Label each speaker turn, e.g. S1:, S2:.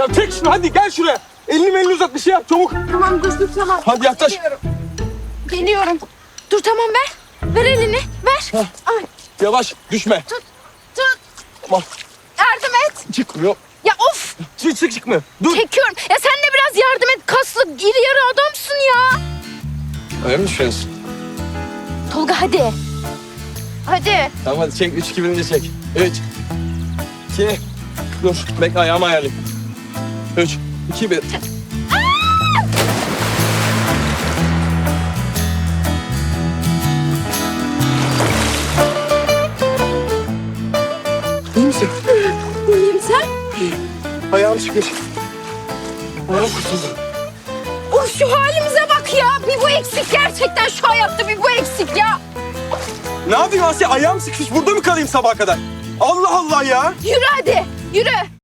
S1: Ya çek şunu hadi gel şuraya. Elini elini uzat bir şey yap çabuk.
S2: Tamam dur dur tamam.
S1: Hadi yaklaş.
S2: Geliyorum. Geliyorum. Dur tamam ver. Ver elini ver. Ay
S1: Yavaş düşme.
S2: tut tut.
S1: Tamam.
S2: Yardım et.
S1: Çıkmıyor.
S2: Ya of
S1: Çık çık çıkmıyor. Dur.
S2: çekiyorum. Ya sen de biraz yardım et. Kaslı iri yarı adamsın ya.
S1: Öyle mi düşünüyorsun?
S2: Tolga hadi. Hadi.
S1: Tamam hadi çek. Üç iki birinci çek. Üç. İki. Dur. Bekle ayağımı ayarlayayım. Üç. iki bir. İyi misin?
S2: İyiyim sen?
S1: Ayağım çıkmış. Ayağım kurtuldu.
S2: Of şu halimize bak ya. Bir bu eksik gerçekten şu hayatta bir bu eksik ya.
S1: Ne yapayım Asya? Ayağım sıkmış. Burada mı kalayım sabaha kadar? Allah Allah ya.
S2: Yürü hadi. Yürü.